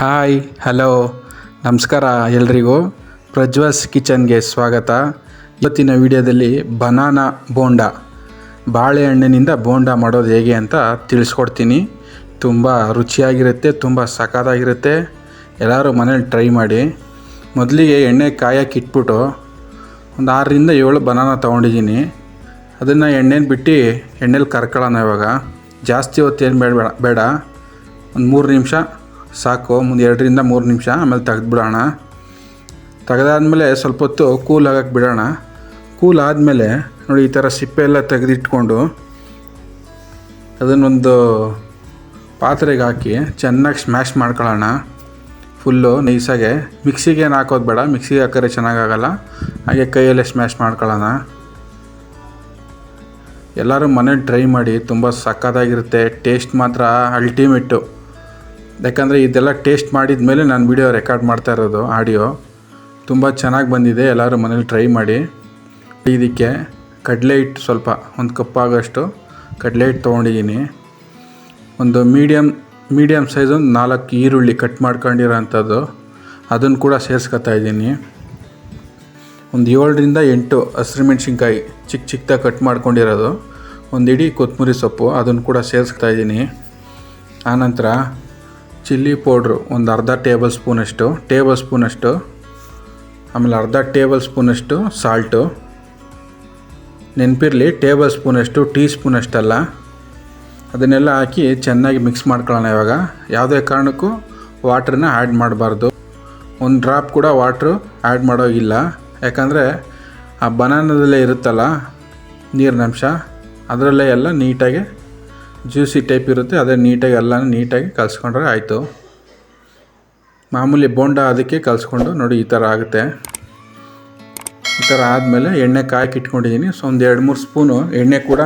Hi, hello. ನಮಸ್ಕಾರ ಎಲ್ರಿಗೂ. ಪ್ರಜ್ವಲ್ಸ್ ಕಿಚನ್ಗೆ ಸ್ವಾಗತ. ಇವತ್ತಿನ ವಿಡಿಯೋದಲ್ಲಿ ಬನಾನಾ ಬೋಂಡ. ಬಾಳೆಹಣ್ಣಿನಿಂದ ಬೋಂಡ ಮಾಡೋದು ಹೇಗೆ ಅಂತ ತಿಳಿಸ್ಕೊಡ್ತೀನಿ. ತುಂಬ ರುಚಿಯಾಗಿರುತ್ತೆ, ತುಂಬ ಸಖತ್ತಾಗಿರುತ್ತೆ. ಎಲ್ಲರೂ ಮನೇಲಿ ಟ್ರೈ ಮಾಡಿ. ಮೊದಲಿಗೆ ಎಣ್ಣೆ ಕಾಯಕ್ಕೆ ಇಟ್ಬಿಟ್ಟು ಒಂದು ಆರರಿಂದ ಏಳು ಬನಾನ ತೊಗೊಂಡಿದ್ದೀನಿ. ಅದನ್ನು ಎಣ್ಣೆನ ಬಿಟ್ಟು ಎಣ್ಣೆಲಿ ಕರ್ಕೊಳ್ಳೋಣ ಇವಾಗ. ಜಾಸ್ತಿ ಹೊತ್ತೇನು ಬೇಡ ಬೇಡ. ಒಂದು ಮೂರು ನಿಮಿಷ ಸಾಕು, ಮುಂದೆ ಎರಡರಿಂದ ಮೂರು ನಿಮಿಷ, ಆಮೇಲೆ ತೆಗೆದ್ಬಿಡೋಣ. ತೆಗೆದಾದ್ಮೇಲೆ ಸ್ವಲ್ಪ ಹೊತ್ತು ಕೂಲ್ ಆಗಕ್ಕೆ ಬಿಡೋಣ. ಕೂಲ್ ಆದಮೇಲೆ ನೋಡಿ ಈ ಥರ ಸಿಪ್ಪೆ ಎಲ್ಲ ತೆಗೆದಿಟ್ಕೊಂಡು ಅದನ್ನೊಂದು ಪಾತ್ರೆಗೆ ಹಾಕಿ ಚೆನ್ನಾಗಿ ಸ್ಮ್ಯಾಶ್ ಮಾಡ್ಕೊಳ್ಳೋಣ. ಫುಲ್ಲು ನೈಸಾಗೆ. ಮಿಕ್ಸಿಗೆ ಏನು ಹಾಕೋದು ಬೇಡ, ಮಿಕ್ಸಿಗೆ ಹಾಕಿದ್ರೆ ಚೆನ್ನಾಗಾಗಲ್ಲ. ಹಾಗೆ ಕೈಯಲ್ಲೇ ಸ್ಮ್ಯಾಶ್ ಮಾಡ್ಕೊಳ್ಳೋಣ. ಎಲ್ಲರೂ ಮನೇಲಿ ಟ್ರೈ ಮಾಡಿ, ತುಂಬ ಸಕ್ಕತ್ತಾಗಿರುತ್ತೆ ಟೇಸ್ಟ್ ಮಾತ್ರ ಅಲ್ಟಿಮೇಟು ಯಾಕಂದರೆ ಇದೆಲ್ಲ ಟೇಸ್ಟ್ ಮಾಡಿದ ಮೇಲೆ ನಾನು ವಿಡಿಯೋ ರೆಕಾರ್ಡ್ ಮಾಡ್ತಾ ಇರೋದು ಆಡಿಯೋ ತುಂಬ ಚೆನ್ನಾಗಿ ಬಂದಿದೆ, ಎಲ್ಲರೂ ಮನೇಲಿ ಟ್ರೈ ಮಾಡಿ. ಇದಕ್ಕೆ ಕಡಲೆ ಹಿಟ್ಟು ಸ್ವಲ್ಪ, ಒಂದು ಕಪ್ ಆಗೋಷ್ಟು ಕಡಲೆ ಹಿಟ್ಟು ತೊಗೊಂಡಿದ್ದೀನಿ. ಒಂದು ಮೀಡಿಯಮ್ ಮೀಡಿಯಮ್ ಸೈಜ್ ಒಂದು ನಾಲ್ಕು ಈರುಳ್ಳಿ ಕಟ್ ಮಾಡ್ಕೊಂಡಿರೋ ಅಂಥದ್ದು ಅದನ್ನು ಕೂಡ ಸೇರಿಸ್ಕೊತಾ ಇದ್ದೀನಿ. ಒಂದು ಏಳರಿಂದ ಎಂಟು ಹಸಿರು ಮೆಣಸಿನ್ಕಾಯಿ ಚಿಕ್ಕ ಚಿಕ್ಕದಾಗಿ ಕಟ್ ಮಾಡ್ಕೊಂಡಿರೋದು. ಒಂದು ಇಡೀ ಕೊತ್ತಂಬರಿ ಸೊಪ್ಪು, ಅದನ್ನು ಕೂಡ ಸೇರಿಸ್ತಾ ಇದ್ದೀನಿ. ಆನಂತರ ಚಿಲ್ಲಿ ಪೌಡ್ರು, ಒಂದು ಅರ್ಧ ಟೇಬಲ್ ಸ್ಪೂನಷ್ಟು ಟೇಬಲ್ ಸ್ಪೂನಷ್ಟು ಆಮೇಲೆ ಅರ್ಧ ಟೇಬಲ್ ಸ್ಪೂನಷ್ಟು ಸಾಲ್ಟು, ನೆನಪಿರಲಿ, ಟೇಬಲ್ ಸ್ಪೂನಷ್ಟು ಟೀ ಸ್ಪೂನಷ್ಟಲ್ಲ ಅದನ್ನೆಲ್ಲ ಹಾಕಿ ಚೆನ್ನಾಗಿ ಮಿಕ್ಸ್ ಮಾಡ್ಕೊಳ್ಳೋಣ ಇವಾಗ. ಯಾವುದೇ ಕಾರಣಕ್ಕೂ ವಾಟ್ರನ್ನ ಆ್ಯಡ್ ಮಾಡಬಾರ್ದು. ಒಂದು ಡ್ರಾಪ್ ಕೂಡ ವಾಟ್ರು ಆ್ಯಡ್ ಮಾಡೋಗಿಲ್ಲ. ಯಾಕಂದರೆ ಆ ಬನಾನದಲ್ಲೇ ಇರುತ್ತಲ್ಲ ನೀರಿನಂಶ ಅದರಲ್ಲೇ ಎಲ್ಲ ನೀಟಾಗಿ ಜ್ಯೂಸಿ ಟೈಪ್ ಇರುತ್ತೆ, ಅದೇ ನೀಟಾಗಿ ಎಲ್ಲ ನೀಟಾಗಿ ಕಲಿಸ್ಕೊಂಡ್ರೆ ಆಯಿತು. ಮಾಮೂಲಿ ಬೋಂಡ ಅದಕ್ಕೆ ಕಲಿಸ್ಕೊಂಡು ನೋಡಿ ಈ ಥರ ಆಗುತ್ತೆ. ಈ ಥರ ಆದಮೇಲೆ ಎಣ್ಣೆ ಕಾಯಕ್ಕೆ ಇಟ್ಕೊಂಡಿದ್ದೀನಿ. ಸೊ ಒಂದು ಎರಡು ಮೂರು ಸ್ಪೂನು ಎಣ್ಣೆ ಕೂಡ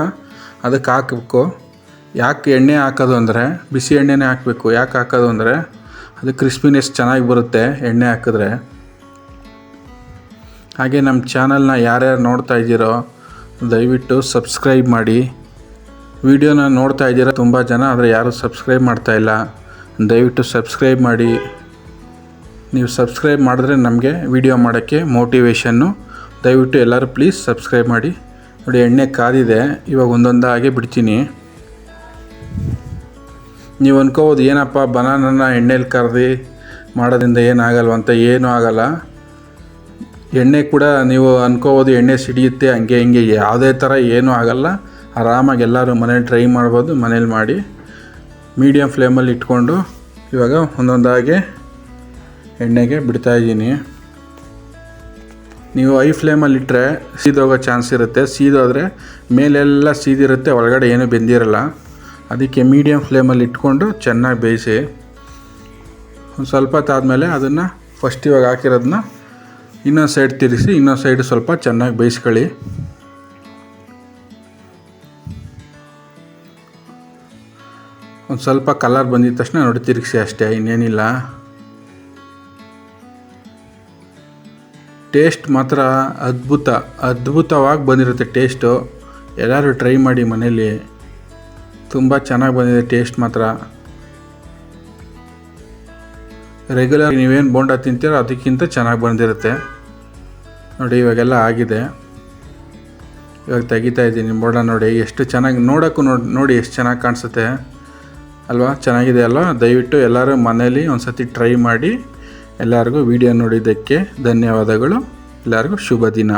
ಅದಕ್ಕೆ ಹಾಕಬೇಕು. ಯಾಕೆ ಎಣ್ಣೆ ಹಾಕೋದು ಅಂದರೆ, ಬಿಸಿ ಎಣ್ಣೆನೇ ಹಾಕಬೇಕು. ಯಾಕೆ ಹಾಕೋದು ಅಂದರೆ, ಅದು ಕ್ರಿಸ್ಪಿನೆಸ್ ಚೆನ್ನಾಗಿ ಬರುತ್ತೆ ಎಣ್ಣೆ ಹಾಕಿದ್ರೆ. ಹಾಗೆ ನಮ್ಮ ಚಾನಲ್ನ ಯಾರ್ಯಾರು ನೋಡ್ತಾ ಇದ್ದೀರೋ, ದಯವಿಟ್ಟು ಸಬ್ಸ್ಕ್ರೈಬ್ ಮಾಡಿ. ವಿಡಿಯೋನ ನೋಡ್ತಾ ಇದ್ದೀರಾ ತುಂಬ ಜನ, ಆದರೆ ಯಾರೂ ಸಬ್ಸ್ಕ್ರೈಬ್ ಮಾಡ್ತಾ ಇಲ್ಲ. ದಯವಿಟ್ಟು ಸಬ್ಸ್ಕ್ರೈಬ್ ಮಾಡಿ. ನೀವು ಸಬ್ಸ್ಕ್ರೈಬ್ ಮಾಡಿದ್ರೆ ನಮಗೆ ವಿಡಿಯೋ ಮಾಡೋಕ್ಕೆ ಮೋಟಿವೇಶನ್ನು ದಯವಿಟ್ಟು ಎಲ್ಲರೂ ಪ್ಲೀಸ್ ಸಬ್ಸ್ಕ್ರೈಬ್ ಮಾಡಿ. ನೋಡಿ, ಎಣ್ಣೆ ಕಾದಿದೆ, ಇವಾಗ ಒಂದೊಂದಾಗಿ ಬಿಡ್ತೀನಿ. ನೀವು ಅನ್ಕೋಬೋದು, ಏನಪ್ಪ ಬನಾನನ್ನ ಎಣ್ಣೆಲಿ ಕರೆದು, ಮಾಡೋದ್ರಿಂದ ಏನಾಗಲ್ವಂತ ಏನೂ ಆಗಲ್ಲ. ಎಣ್ಣೆ ಕೂಡ ನೀವು ಅನ್ಕೋಬೋದು, ಎಣ್ಣೆ ಸಿಡಿಯುತ್ತೆ, ಹಂಗೆ ಹಿಂಗೆ, ಯಾವುದೇ ಥರ ಏನೂ ಆಗಲ್ಲ. ಆರಾಮಾಗಿ ಎಲ್ಲರೂ ಮನೇಲಿ ಟ್ರೈ ಮಾಡ್ಬೋದು, ಮನೇಲಿ ಮಾಡಿ. ಮೀಡಿಯಮ್ ಫ್ಲೇಮಲ್ಲಿ ಇಟ್ಕೊಂಡು ಇವಾಗ ಒಂದೊಂದಾಗಿ ಎಣ್ಣೆಗೆ ಬಿಡ್ತಾಯಿದ್ದೀನಿ ನೀವು ಐ ಫ್ಲೇಮಲ್ಲಿ ಇಟ್ಟರೆ ಸೀದೋಗೋ ಚಾನ್ಸ್ ಇರುತ್ತೆ. ಸೀದೋದ್ರೆ ಮೇಲೆಲ್ಲ ಸೀದಿರುತ್ತೆ, ಒಳಗಡೆ ಏನೂ ಬೆಂದಿರಲ್ಲ. ಅದಕ್ಕೆ ಮೀಡಿಯಮ್ ಫ್ಲೇಮಲ್ಲಿ ಇಟ್ಕೊಂಡು ಚೆನ್ನಾಗಿ ಬೇಯಿಸಿ. ಒಂದು ಸ್ವಲ್ಪ ಹೊತ್ತಾದಮೇಲೆ ಅದನ್ನು ಫಸ್ಟ್ ಇವಾಗ ಹಾಕಿರೋದನ್ನ ಇನ್ನೊಂದು ಸೈಡ್ ತಿರುಗಿಸಿ, ಇನ್ನೊಂದು ಸೈಡ್ ಸ್ವಲ್ಪ ಚೆನ್ನಾಗಿ ಬೇಯಿಸ್ಕೊಳ್ಳಿ. ಒಂದು ಸ್ವಲ್ಪ ಕಲರ್ ಬಂದಿದ ತಕ್ಷಣ ನೋಡಿ ತಿರುಗಿಸಿ ಅಷ್ಟೇ, ಇನ್ನೇನಿಲ್ಲ. ಟೇಸ್ಟ್ ಮಾತ್ರ ಅದ್ಭುತ, ಅದ್ಭುತವಾಗಿ ಬಂದಿರುತ್ತೆ ಟೇಸ್ಟು ಎಲ್ಲರೂ ಟ್ರೈ ಮಾಡಿ ಮನೇಲಿ. ತುಂಬ ಚೆನ್ನಾಗಿ ಬಂದಿದೆ ಟೇಸ್ಟ್ ಮಾತ್ರ. ರೆಗ್ಯುಲರ್ ನೀವೇನು ಬೋಂಡ ತಿಂತೀರೋ ಅದಕ್ಕಿಂತ ಚೆನ್ನಾಗಿ ಬಂದಿರುತ್ತೆ. ನೋಡಿ, ಇವಾಗೆಲ್ಲ ಆಗಿದೆ. ಇವಾಗ ತೆಗಿತಾ ಇದ್ದೀನಿ ಬೋಂಡ ನೋಡಿ, ಎಷ್ಟು ಚೆನ್ನಾಗಿ ನೋಡೋಕ್ಕೂ ನೋಡಿ ನೋಡಿ, ಎಷ್ಟು ಚೆನ್ನಾಗಿ ಕಾಣಿಸುತ್ತೆ. ಅಲ್ವಾ? ಚೆನ್ನಾಗಿದೆ ಅಲ್ವಾ? ದಯವಿಟ್ಟು ಎಲ್ಲರೂ ಮನೇಲಿ ಒಂದು ಸತಿ ಟ್ರೈ ಮಾಡಿ ಎಲ್ಲರಿಗೂ ವಿಡಿಯೋ ನೋಡಿದ್ದಕ್ಕೆ ಧನ್ಯವಾದಗಳು. ಎಲ್ಲರಿಗೂ ಶುಭ ದಿನ.